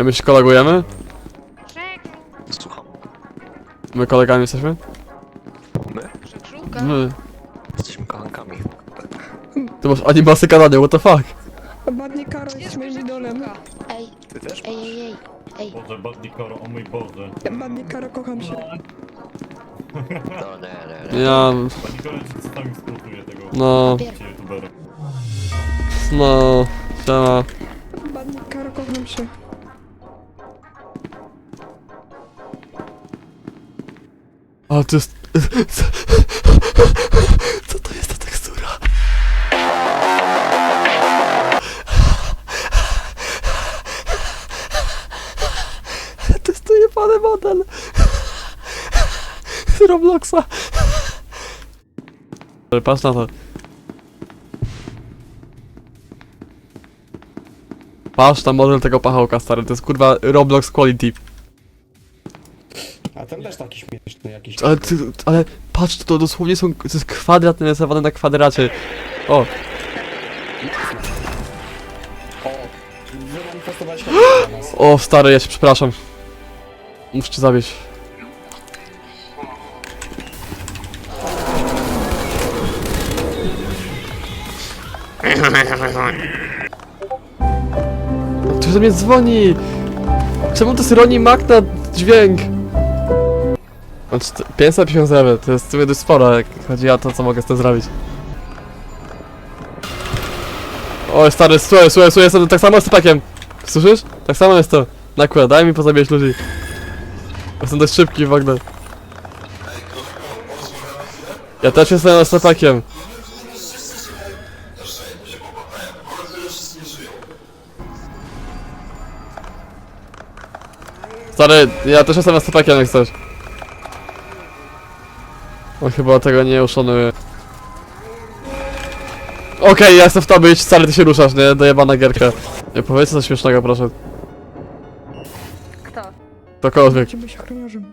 A my się kolegujemy? Czek, Słucham. My kolegami jesteśmy? My? rzeczulka. My. Jesteśmy kochankami. Ty masz animasy kananie, what the fuck? Badnie Karo jest moim idolem. Ej, Ty też? ej, ej, ej, ej. Boże, Badni Koro, o mój Boże. Badnie Karo, kocham się. No nie, nie, nie. Ja... Badni Koro ci czasami skutuje tego No... youtubera. No... Siema. A to jest... Co to jest ta tekstura? To jest dojebany model. Z Robloxa. Ale patrz na to. Patrz na model tego pachołka, stary. To jest kurwa Roblox Quality. Ale, ale patrz, to dosłownie są, to jest kwadrat narysowany na kwadracie. O, O! O stary, ja się przepraszam. Muszę cię zabić. Ktoś do mnie dzwoni! Czemu to jest Ronnie Mac na dźwięk? To 550 zł, to jest w sumie dość sporo, jak chodzi o to, co mogę z tym zrobić. Oj, stary, słuchaj, słuchaj, słuchaj, jestem tak samo z typekiem. Słyszysz? Tak samo jest to. Nakład, daj mi pozabijać ludzi. Jestem dość szybki w ogóle. Ja też jestem stepakiem. Stary, ja też jestem stepakiem jak chcesz. On chyba tego nie uszanuje. Okej, ja chcę w to być, stary ty się ruszasz, nie? Dojebana gierka. Nie powiedz coś śmiesznego, proszę. Kto? Ktokolwiek. Chcę być ochroniarzem.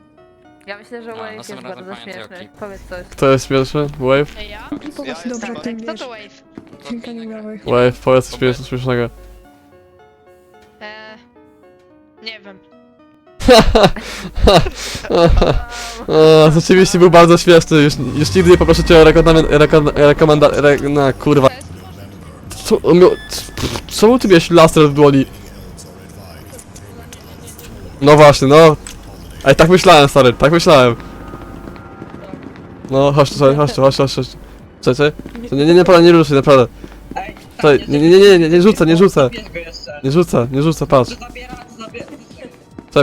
Ja myślę, że Wave jest bardzo śmieszny. Powiedz coś. Kto jest pierwszy? Wave? Ja? Powiedz dobrze, ty Kto to Wave? Dźwięka nie miałeś. Wave, powiedz coś śmiesz- śmiesznego. Eee, nie wiem. O, rzeczywiście był bardzo śmieszny, już, już nigdy nie poproszę cię o rekomenda... Rekom, rekomenda... Re, na kurwa. Co, on miał, c- czemu ty miałeś laser w dłoni? No właśnie, no. Ej, tak myślałem, stary, tak myślałem. No, chodź tu, chodź tu, chodź, chodź, chodź. Czekaj. Nie, nie, nie, naprawdę, nie ruszaj, naprawdę. Czekaj, nie, nie, nie, nie, nie, nie rzucę, nie rzucę. Nie rzucę, nie rzucę, patrz.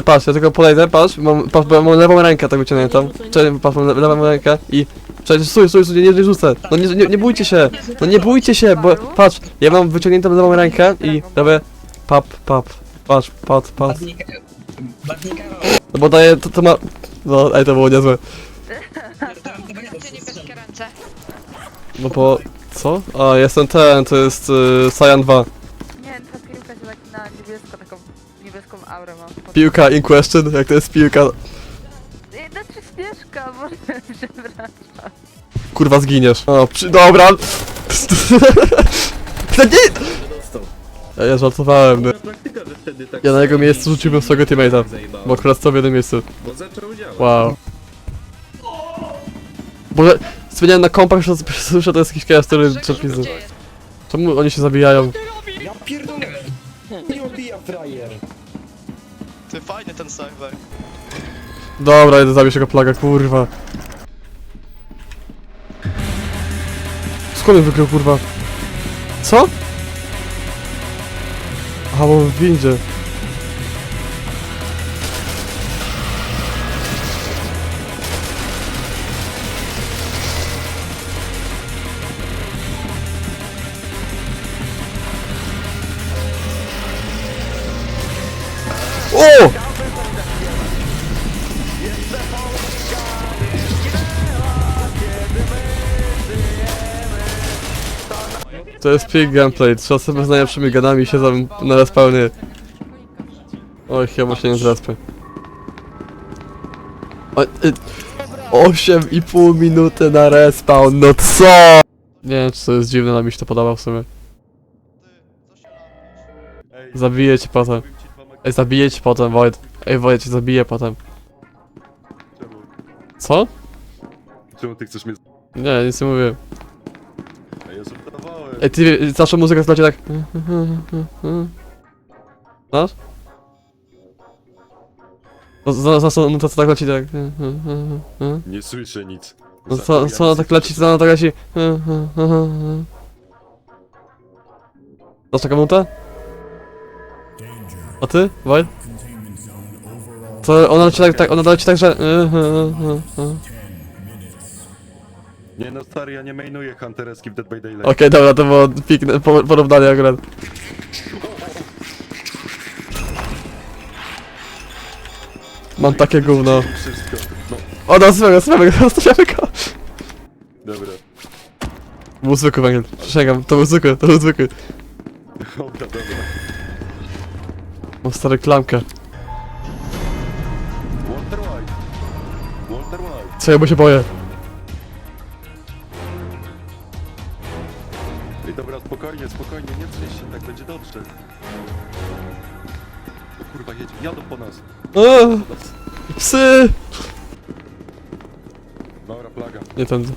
Patrz, ja tylko podejdę, patrz, mam, patrz, bo mam lewą rękę, tak wyciągniętą. Czekaj, patrz, mam le- lewą rękę i... Czekaj, stój, stój, stój, nie, nie rzucę. No nie, nie, nie bójcie się, no nie bójcie się, bo patrz, ja mam wyciągniętą lewą rękę i robię... Pap, pap, patrz, pat, pat. No bo daję, to, to ma... No, ej, to było niezłe. Gdzie niebieskie ręce? No bo... Co? A, jestem ten, to jest y, Cyan 2. aurę ma. Piłka in question, jak to jest piłka... Ej, Znaczy śnieżka, może przepraszam. Kurwa zginiesz. O, przy... dobra. No nie! Ja, ja żartowałem, no. Ja na jego miejscu rzuciłbym swojego teammate'a, bo akurat stał w jednym miejscu. Bo zaczął działać. Wow. Boże, zmieniałem na kompach, że słyszę to jest jakiś kiedyś, który jest? Czemu oni się zabijają? Ja pierdolę! Nie obija frajer! Ty fajny ten serwer. Dobra, idę zabić tego plaga, kurwa. Skąd on wykrył, kurwa? Co? Aha, bo w windzie. To jest pig gameplay, trzy osoby z najlepszymi ganami siedzą na respawnie. Oj, chyba się nie zrespię. O, y, 8,5 minuty na respawn, no co? Nie wiem, czy to jest dziwne, ale mi się to podoba w sumie. Zabiję cię potem. Ej, zabiję ci potem, Wojt. Ej, Wojt, cię zabiję potem. Czemu? Co? Czemu ty chcesz mnie... Nie, nic nie mówię. Ej, ty, zawsze muzyka w tle tak... Znasz? No, za- Zawsze no to co tak leci tak... Nie słyszę nic. No co, co ona tak leci, co ona tak leci... Znasz taką nutę? A ty, Wojt? To ona leci tak, tak, ona leci tak, że... Nie no stary, ja nie mainuję Huntereski w Dead by Daylight. Okej, dobra, to było pikne po- porównanie akurat. Mam takie gówno. Wszystko. No, O, no, swego, swego, zostawiamy go. dobra. Był zwykły węgiel, przysięgam, to był zwykły, to był zwykły. Dobra, dobra. Mam stary klamkę. Walter White. Walter White. Co ja bo się boję? Spokojnie, spokojnie, nie trzyj się, tak będzie dobrze. Kurwa, jedź, jadą po nas. Eee, psy! Dobra, plaga. Nie tędy.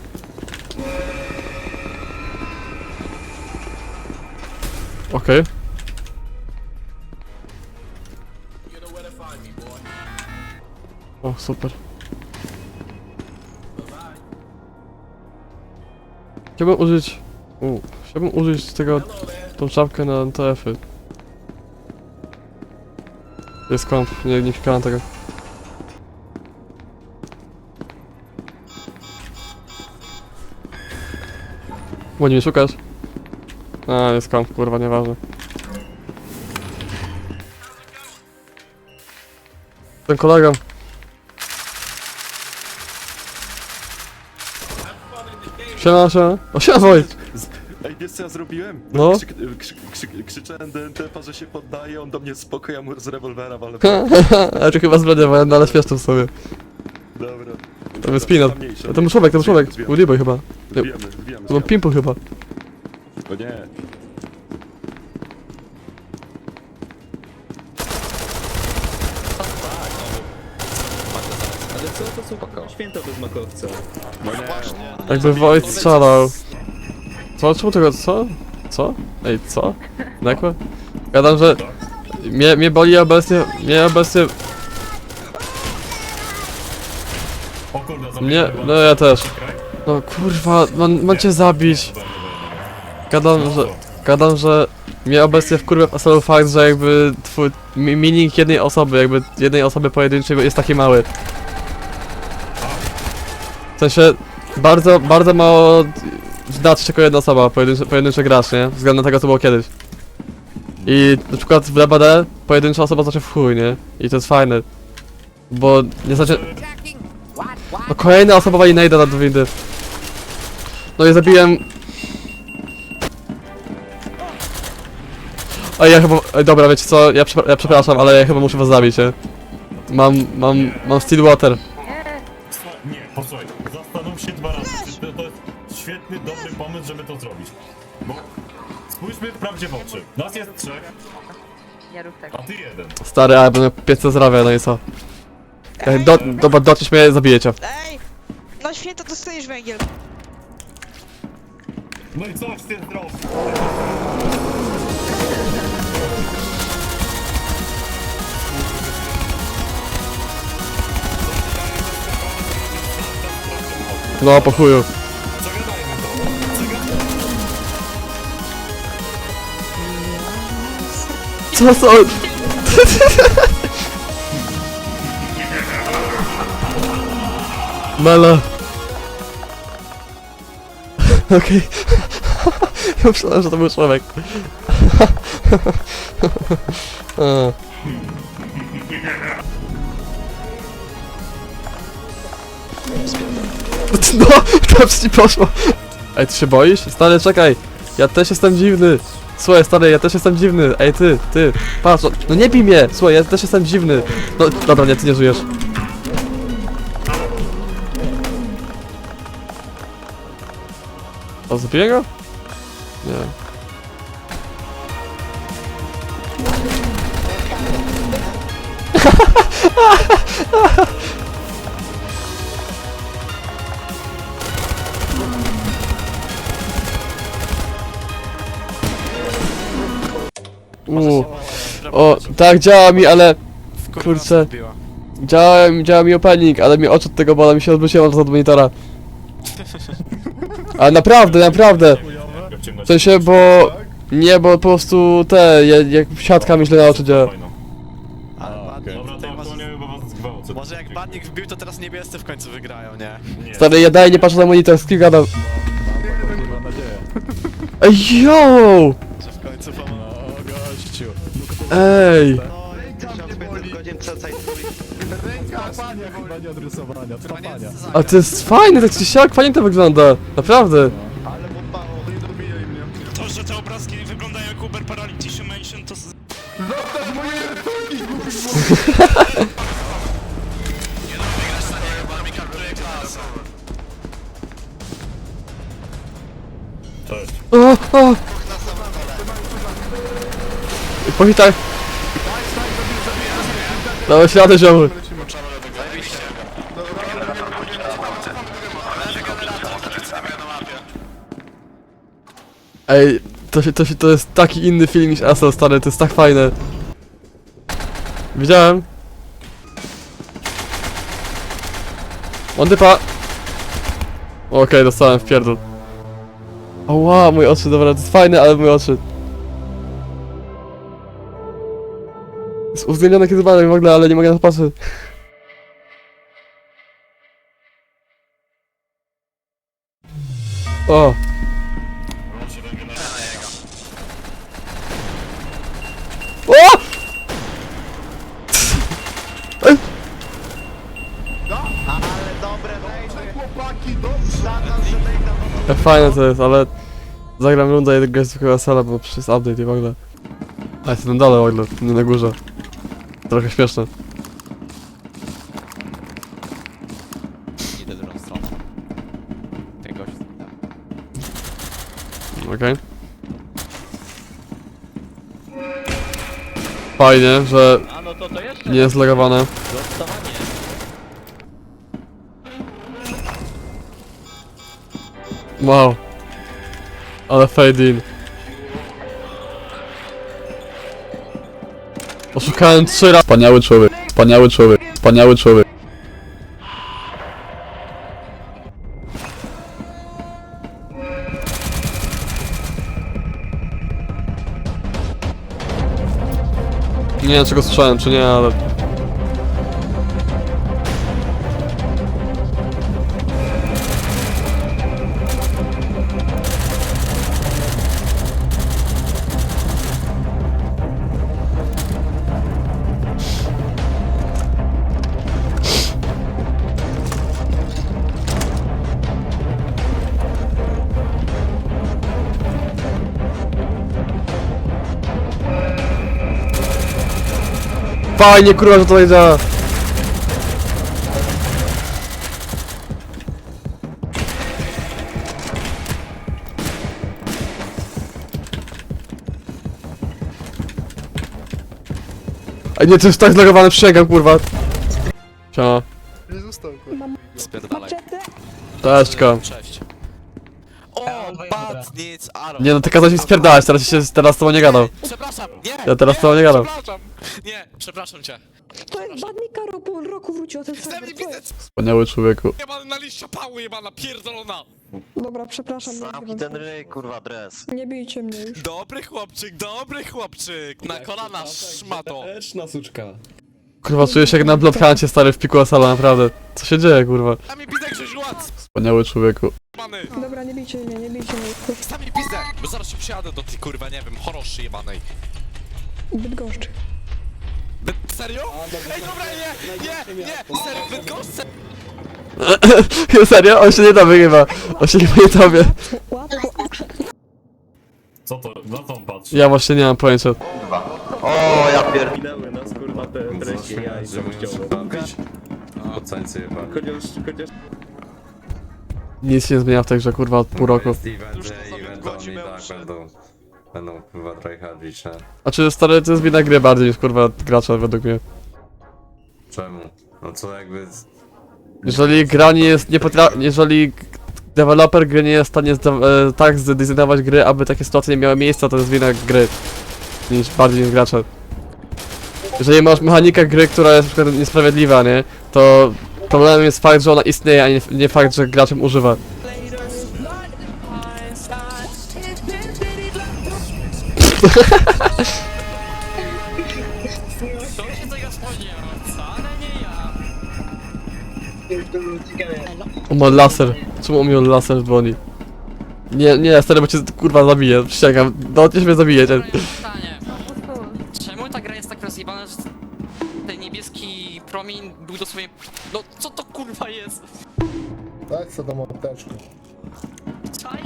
Okej. O, super. Chciałbym użyć... U, chciałbym użyć tego... tą czapkę na TF-y. Jest komp, nie, nie klikałem tego. Nie mnie szukasz? A, jest komp, kurwa, nieważne. Ten kolega. Siema, siema. O, siema, Wojt. Ej, wiesz co ja zrobiłem? No. Krzyk, krzyk, krzyk, krzyczałem do NTF-a, że się poddaje, on do mnie spoko, ja mu z rewolwera, ale... A czy chyba wojenna, ale w sobie. Dobra. To jest spinat. Mniejsza, A to był człowiek, to był człowiek. D-boy chyba. zbijamy, zbijamy. To był Pimple chyba. O nie. Ale co to są święta bez makowca? No nie. Jakby Wojt strzelał. Co? Czemu tego? Co? Co? Ej, co? Nekłe? Gadam, że... Mnie, mnie boli obecnie... Mnie obecnie... O Mnie... No ja też. No kurwa, mam, mam cię zabić. Gadam, że... Gadam, że... Mnie obecnie wkurwia w Assalu fakt, że jakby twój mi- minik jednej osoby, jakby jednej osoby pojedynczej jest taki mały. W sensie, bardzo, bardzo mało znaczy tylko jedna osoba, pojedynczy, pojedynczy gracz, nie? Względem tego, co było kiedyś. I na przykład w DBD pojedyncza osoba znaczy w chuj, nie? I to jest fajne. Bo nie znaczy... No kolejna osoba wali najda na windy. No i zabiłem... A ja chyba... Ej, dobra, wiecie co? Ja, przepra- ja przepraszam, ale ja chyba muszę was zabić, nie? Mam, mam, mam Stillwater. Nie, posłuchaj, zastanów się dwa razy. Prawdzie w oczy. Nas jest trzech, Nie rób tego. a ty jeden. Stary, ale będę piece zdrowia, no i co? Jak do, dobra, dotrzeć mnie, zabijecie. Ej! No święto dostajesz węgiel. No i coś ty. No, po chuju. Co, co? Mela. Okej. Ja myślałem, że to był człowiek. No, dobrze ci poszło. Ej, ty się boisz? Stary, czekaj. Ja też jestem dziwny. Słuchaj, stary, ja też jestem dziwny. Ej, ty, ty, patrz, no nie bij mnie. Słuchaj, ja też jestem dziwny. No, dobra, nie, ty nie żyjesz. O, zabiję go? Nie. Uuu. O, tak działa mi, ale... Kurczę. Działa, mi- działa mi opening, ale mi oczy od tego bola, mi się odwróciłem od monitora. Ale naprawdę, naprawdę. W sensie, bo... Nie, bo po prostu te, ja- jak siatka mi źle na oczy działa. Fajno. Dobra, to aktualnie chyba was zgwałcę. Może jak badnik wbił, to teraz niebiescy w końcu wygrają, nie? Nie. Stary, ja daję, nie patrzę na monitor, z kim gadam. Ej, yo! Ej! A to jest fajne, tak czy siak, fajnie to wygląda. Naprawdę. To, że te obrazki wyglądają jak Uber Parality Mansion, to... Cześć. O, o. Powitaj. Dałeś radę, ziomy. Ej, to się, to się, to jest taki inny film niż Asel, stary, to jest tak fajne. Widziałem. On typa. Okej, dostałem w pierdol. Oła, moje oczy, dobra, to jest fajne, ale moje oczy. Jest kiedy badam w ogóle, ale nie mogę na to patrzeć. O! O! Ej, jak fajne to jest, ale zagram rundę jednego zwykłego sala, bo przez update i w ogóle. A jest na dole w ogóle, nie na górze. Trochę śmieszne. Idę drugą stroną. Tego Okej. Fajnie, że A no to to jeszcze nie jest logowane. dostawanie. Wow. Ale fade in. Oszukałem trzy razy. Wspaniały człowiek, wspaniały człowiek, wspaniały człowiek. Nie wiem czego słyszałem, czy nie, ale... Fajnie kurwa, że to tak działa. A nie, to jest tak zlogowane, przysięgam kurwa. Siema. Spierdalaj. Cześćka. Cześć. Nie no, ty kazałeś mi spierdalać, teraz się, teraz z tobą nie gadam. Przepraszam, nie! Ja teraz z tobą nie gadam. Przepraszam! Nie, przepraszam cię. To jest badnik Karo, po roku wrócił o ten Chcę serwer. mi co jest? Wspaniały człowieku. Jebana na liścia pały, jebana pierdolona! Dobra, przepraszam, nie Zamknij nagrywam ten tego. ryj, kurwa, dres. Nie bijcie mnie już. Dobry chłopczyk, dobry chłopczyk! Na kolana, szmato! Eczna suczka. Kurwa, czuję się jak na Bloodhuncie stary w piku sala, naprawdę. Co się dzieje, kurwa? Sami pizdę Krzyż łac, Wspaniały człowieku. jebany! Dobra, nie bijcie mnie, nie bijcie mnie. Sami pizdę! Bo zaraz się przyjadę do tej kurwa, nie wiem, choroszy jebanej. Bydgoszczy. By- Serio? Ej, dobra, nie, nie, nie! Serio, Bydgoszcz, Serio? On się nie tobie chyba. On się chyba nie tobie. Łatwo. Co to, na co on patrzy? Ja właśnie nie mam pojęcia. O, ja pier... Minęły nas kurwa te treści jaj kościołem. Pocańcy chyba. Chociaż, chociaż... Nic się nie zmienia w tej grze, kurwa, od pół roku. Już oni tak uszy. będą... Będą chyba tryhardzić, nie? A czy stary, to jest wina gry bardziej niż kurwa gracza według mnie. czemu? No co jakby... Jeżeli gra nie jest, nie potra... jeżeli g- deweloper gry nie jest w stanie zde- e, tak zdesignować gry, aby takie sytuacje nie miały miejsca, to jest wina gry. Niż bardziej niż gracza. Jeżeli masz mechanikę gry, która jest na przykład niesprawiedliwa, nie? To problemem jest fakt, że ona istnieje, a nie, nie fakt, że graczem używa. On ma laser. Czemu on miał laser w broni? Nie, nie, stary, bo cię kurwa zabije, przysięgam. No, ty mnie zabije, mam pytanie. Czemu ta gra jest tak rozjebana, że ten niebieski promień był dosłownie... Kurwa jest? Tak, co tam apteczkę. Czaj?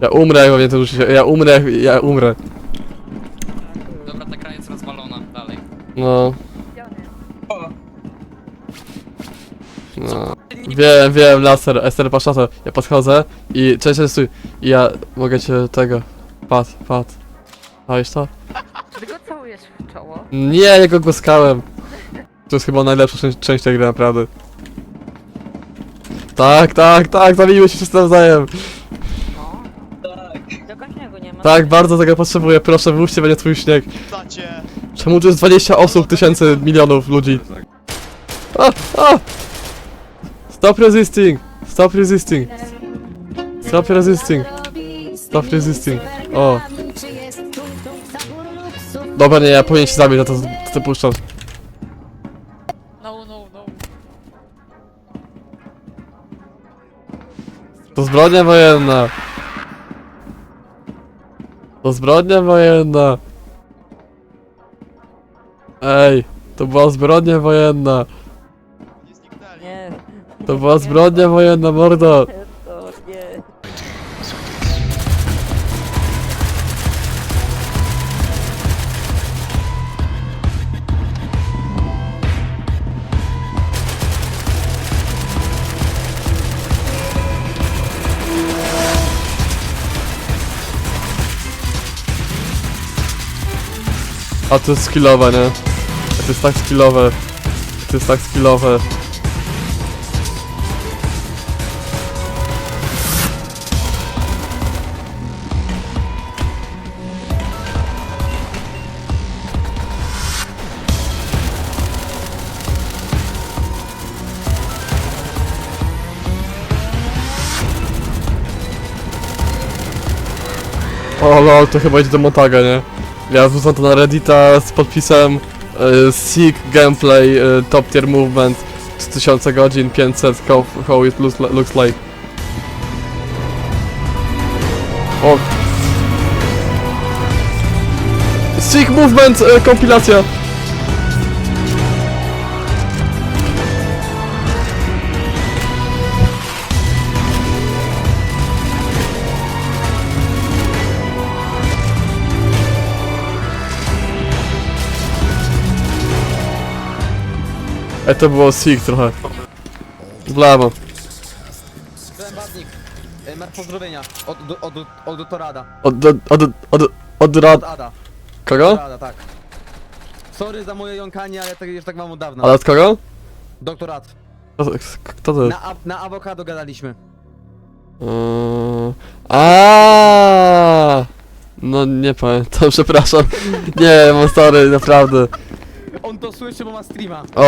Ja umrę, jak mnie to rzucić. Ja umrę, ja umrę. Dobra, ta gra jest rozwalona, dalej. No, no. Wiem, wiem, laser, Ester Paszato. Ja podchodzę i cześć, cześć, stój. I ja mogę cię tego. Pat, pat. A już to? Czy ty go całujesz w czoło? Nie, ja go głaskałem. To jest chyba najlepsza część, część tej gry, naprawdę. Tak, tak, tak, zabijmy się wszyscy nawzajem. No. Dokończenia go nie ma. Tak, bardzo tego potrzebuję, proszę, włóżcie będzie twój śnieg. Dacie. Czemu tu jest 20 osób, tysięcy, milionów ludzi? A, a! Stop resisting! Stop resisting! Stop resisting! Stop resisting! O! Dobra, nie, ja powinien się zabić, na to, to, to puszczam. To zbrodnia wojenna! To zbrodnia wojenna! Ej! To była zbrodnia wojenna! Nie, To była zbrodnia wojenna, mordo! A to jest skillowe, nie? A to jest tak skillowe. To jest tak skillowe. O lol, to chyba idzie do Montaga, nie? Ja wrzucam to na Reddita z podpisem y, Seek Gameplay y, Top Tier Movement 3000 godzin 500 how, it looks, looks like. O. Seek Movement y, kompilacja E to było Seek trochę Blamo Badnik. Masz pozdrowienia od, od, od, od doktorada. Od, od, od, od, od rad... Ada. Kogo? Ada, tak. Sorry za moje jąkanie, ale tak, już tak mam od dawna. Ale od kogo? Doktorat. Kto, kto to jest? Na, na awokado gadaliśmy. Yy, A, No nie pamiętam, przepraszam. Nie, mam sorry, naprawdę. On to słyszy, bo ma streama. O,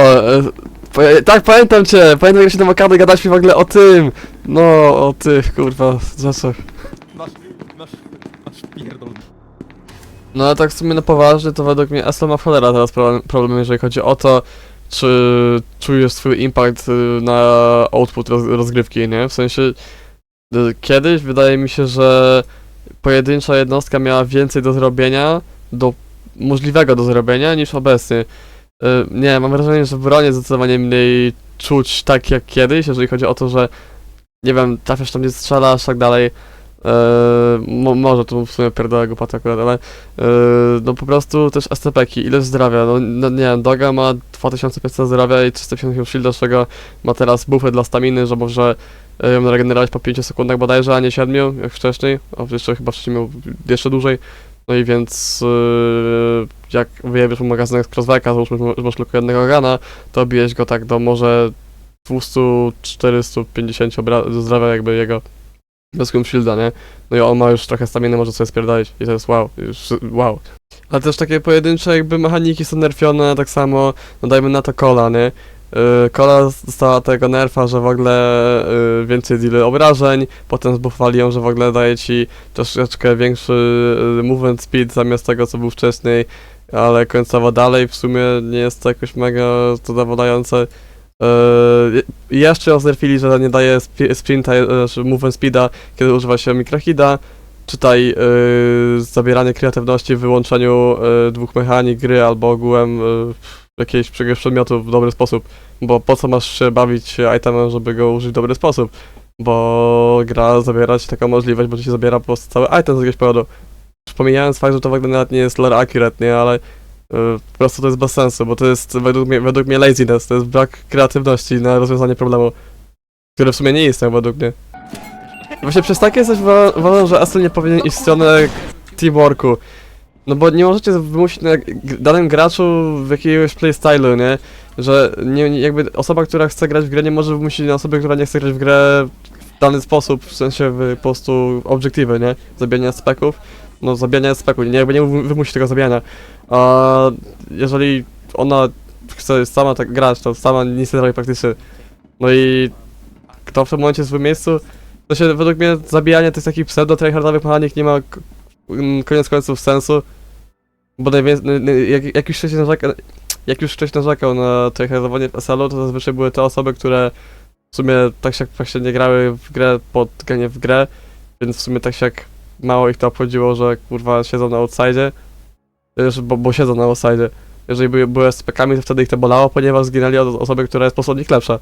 e, tak, pamiętam cię, pamiętam jak się na wakady gadaliśmy w ogóle o tym. No, o tych, kurwa, rzeczach. Masz, masz, masz pierdol. No ale tak w sumie na poważnie, to według mnie Eslo ma w cholera teraz problem, problem, jeżeli chodzi o to, czy czujesz swój impact y, na output roz, rozgrywki, nie? W sensie, y, kiedyś wydaje mi się, że pojedyncza jednostka miała więcej do zrobienia, do możliwego do zrobienia niż obecnie. Y, Nie, mam wrażenie, że w bronie zdecydowanie mniej czuć tak jak kiedyś, jeżeli chodzi o to, że nie wiem, trafiasz tam, gdzie strzelasz, tak dalej. Mo, może tu w sumie pierdolę głupotę akurat, ale eee, no po prostu też SCP-ki, ileż zdrowia, no, no nie wiem, Doga ma 2500 zdrowia i 350 shielda, z czego ma teraz buffy dla staminy, że może ją regenerować po 5 sekundach bodajże, a nie 7, jak wcześniej, a jeszcze chyba wcześniej miał jeszcze dłużej, No i więc yy, jak wyjebiesz mu magazynek z crossbacka, załóżmy, że masz tylko jednego gana, to bijesz go tak do może 200-450 obra- do zdrowia jakby jego bez shielda, nie? No i on ma już trochę staminy, może sobie spierdolić i to jest wow, już wow. Ale też takie pojedyncze jakby mechaniki są nerfione, tak samo, no dajmy na to kola, nie? Yy, Kola dostała tego nerfa, że w ogóle yy, więcej deal obrażeń, potem zbuffowali ją, że w ogóle daje ci troszeczkę większy yy, movement speed zamiast tego, co był wcześniej, ale końcowo dalej w sumie nie jest to jakoś mega zadowalające. Yy, jeszcze ją znerfili, że nie daje spi- sprinta, znaczy movement speeda, kiedy używa się mikrohida. Czytaj yy, zabieranie kreatywności w wyłączeniu yy, dwóch mechanik gry albo ogółem yy, jakiegoś przedmiotu w dobry sposób. Bo po co masz się bawić itemem, żeby go użyć w dobry sposób? Bo gra zabiera ci taką możliwość, bo ci zabiera po prostu cały item z jakiegoś powodu. Pomijając fakt, że to w ogóle nawet nie jest lore accurate, nie? Ale yy, po prostu to jest bez sensu, bo to jest według mnie, według mnie laziness, to jest brak kreatywności na rozwiązanie problemu, który w sumie nie istniał według mnie. Właśnie przez takie coś wa- uważam, że Aston nie powinien iść w stronę teamworku. No bo nie możecie wymusić na danym graczu w jakiegoś playstylu, nie? Że nie, nie- jakby osoba, która chce grać w grę nie może wymusić na osobę, która nie chce grać w grę w dany sposób, w sensie w, po prostu obiektywy, nie? Zabijania speków. No zabijania speku, nie, jakby nie wy- wymusi tego zabijania. A jeżeli ona chce sama tak grać, to sama nic nie robi praktycznie. No i kto w tym momencie jest w miejscu, to się według mnie zabijanie tych takich pseudo tryhardowych mechanik nie ma koniec końców sensu. Bo najwięcej, jak, jak już ktoś narzeka, jak już narzekał na tryhardowanie w SL-u, to zazwyczaj były te osoby, które w sumie tak się właśnie nie grały w grę pod granie w grę, więc w sumie tak się jak mało ich to obchodziło, że kurwa siedzą na outside, bo, bo siedzą na outside. Jeżeli były, były SPK-ami, to wtedy ich to bolało, ponieważ zginęli od osoby, która jest po prostu lepsza.